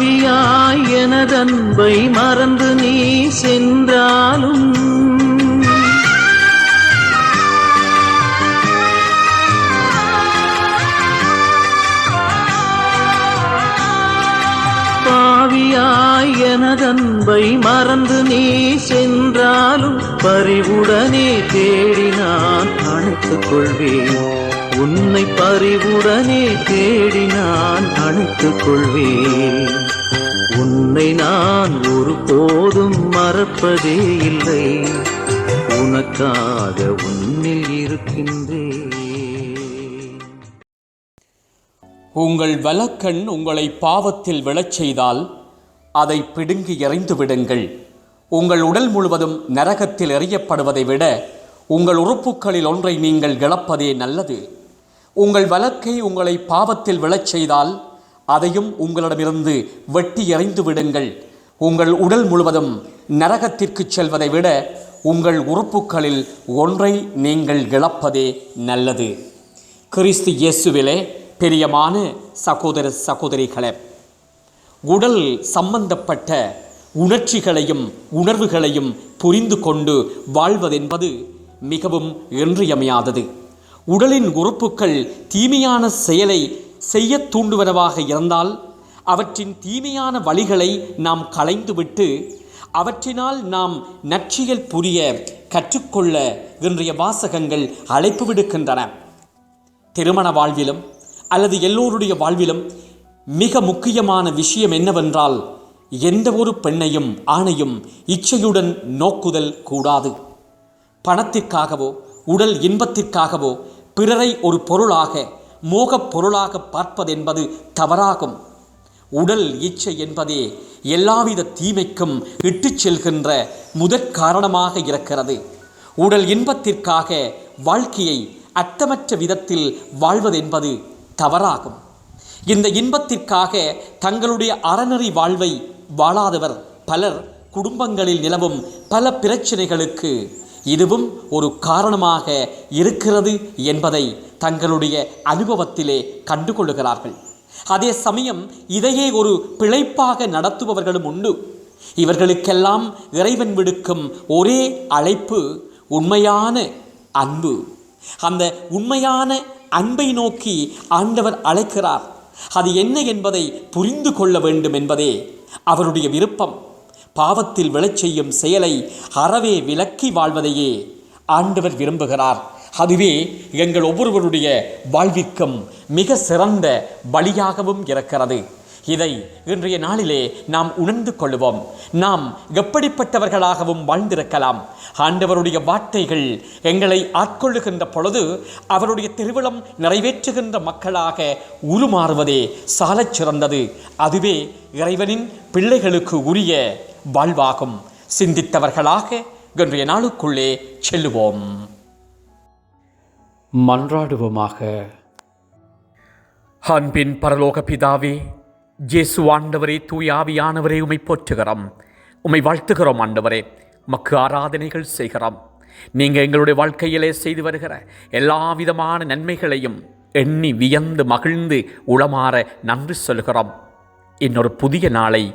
பாவியாய் எனதன்பை மறந்து நீ சென்றாலும் பாவியாய் எனதன்பை மறந்து நீ சென்றாலும் பறிவுடனே தேடி நான் அணைத்துக் கொள்வேன். உன்னை பறிவுடனே தேடி நான் அணைத்துக் கொள்வேன். உன்னை நான் ஒரு போதும் மறப்பதே இல்லை. உனக்காக உன்னில் இருக்கின்றேன். உங்கள் வலக்கண் உங்களை பாவத்தில் விழச் செய்தால் அதை பிடுங்கி எறிந்து விடுங்கள். உங்கள் உடல் முழுவதும் நரகத்தில் எறியப்படுவதை விட உங்கள் உறுப்புகளில் ஒன்றை நீங்கள் இழப்பதே நல்லது. உங்கள் வழக்கை உங்களை பாவத்தில் விழச் செய்தால் அதையும் உங்களிடமிருந்து வெட்டி எறிந்து விடுங்கள். உங்கள் உடல் முழுவதும் நரகத்திற்கு செல்வதை விட உங்கள் உறுப்புகளில் ஒன்றை நீங்கள் இழப்பதே நல்லது. கிறிஸ்து இயேசுவிலே பெரியமான சகோதர சகோதரிகளே உடல் சம்பந்தப்பட்ட உணர்ச்சிகளையும் உணர்வுகளையும் புரிந்து கொண்டு வாழ்வதென்பது மிகவும் இன்றியமையாதது. உடலின் உறுப்புகள் தீமையான செயலை செய்ய தூண்டுவனவாக இருந்தால் அவற்றின் தீமையான வழிகளை நாம் களைந்துவிட்டு அவற்றினால் நாம் நற்சியல் புரிய கற்றுக்கொள்ள இன்றைய வாசகங்கள் அழைப்பு விடுக்கின்றன. திருமண வாழ்விலும் அல்லது எல்லோருடைய வாழ்விலும் மிக முக்கியமான விஷயம் என்னவென்றால் எந்த ஒரு பெண்ணையும் ஆணையும் இச்சையுடன் நோக்குதல் கூடாது. பணத்திற்காகவோ உடல் இன்பத்திற்காகவோ பிறரை ஒரு பொருளாக மோகப் பொருளாக பார்ப்பதென்பது தவறாகும். உடல் இச்சை என்பதே எல்லாவித தீமைக்கும் இட்டுச் செல்கின்ற முதற் காரணமாக இருக்கிறது. உடல் இன்பத்திற்காக வாழ்க்கையை அர்த்தமற்ற விதத்தில் வாழ்வதென்பது தவறாகும். இந்த இன்பத்திற்காக தங்களுடைய அறநெறி வாழ்வை வாழாதவர் பலர் குடும்பங்களில் நிலவும் பல பிரச்சனைகளுக்கு இதுவும் ஒரு காரணமாக இருக்கிறது என்பதை தங்களுடைய அனுபவத்திலே கண்டுகொள்ளுகிறார்கள். அதே சமயம் இதையே ஒரு பிழைப்பாக நடத்துபவர்களும் உண்டு. இவர்களுக்கெல்லாம் இறைவன் விடுக்கும் ஒரே அழைப்பு உண்மையான அன்பு. அந்த உண்மையான அன்பை நோக்கி ஆண்டவர் அழைக்கிறார். அது என்ன என்பதை புரிந்து கொள்ள வேண்டும் என்பதே அவருடைய விருப்பம். பாவத்தில் விழச் செய்யும் செயலை அறவே விலக்கி வாழ்வதையே ஆண்டவர் விரும்புகிறார். அதுவே எங்கள் ஒவ்வொருவருடைய வாழ்விற்கும் மிக சிறந்த வழியாகவும் இருக்கிறது. இதை இன்றைய நாளிலே நாம் உணர்ந்து கொள்வோம் நாம் எப்படிப்பட்டவர்களாகவும் வாழ்ந்திருக்கலாம்? ஆண்டவருடைய வார்த்தைகள் எங்களை ஆட்கொள்ளுகின்ற பொழுது அவருடைய திருவிழம் நிறைவேற்றுகின்ற மக்களாக உருமாறுவதே சாலச் சிறந்தது. அதுவே இறைவனின் பிள்ளைகளுக்கு உரிய வாழ்வாகும். சிந்தித்தவர்களாக இன்றைய நாளுக்குள்ளே செல்லுவோம். மன்றாடுவோமாக. அன்பின் பரலோக பிதாவே ஜேசு ஆண்டவரே தூய ஆவியானவரே உமை போற்றுகிறோம். உம்மை வாழ்த்துகிறோம் ஆண்டவரே. மக்கு ஆராதனைகள் செய்கிறோம். நீங்கள் எங்களுடைய வாழ்க்கையிலே செய்து வருகிற எல்லா விதமான நன்மைகளையும் எண்ணி வியந்து மகிழ்ந்து உளமாற நன்றி சொல்கிறோம் இன்னொரு புதிய நாளை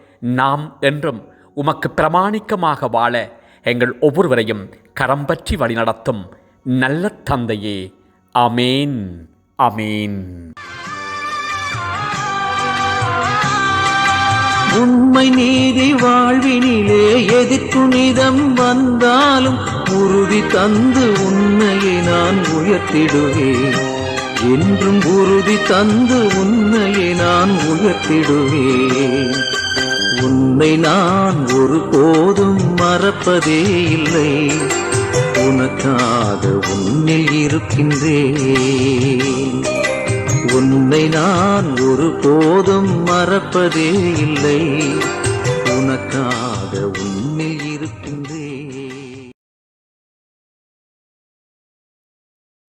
நாம் என்றும் உமக்கு பிரமாணிக்கமாக வாழ எங்கள் ஒவ்வொருவரையும் கரம் பற்றி வழிநடத்தும் நல்ல தந்தையே. அமேன் அமேன் உண்மை நீதி வாழ்வினிலே எதிர்த்துணிதம் வந்தாலும் உறுதி தந்து உன்னையை நான் உயர்த்திடுவேன். என்றும் உறுதி தந்து உன்னையை நான் உயர்த்திடுவேன். உன்னை நான் ஒரு போதும் மறப்பதே இல்லை. உனக்காக உன்னில் இருக்கின்றேன். உன்னை நான் ஒரு போதும் மறப்பதே இல்லை. உனக்காக உன்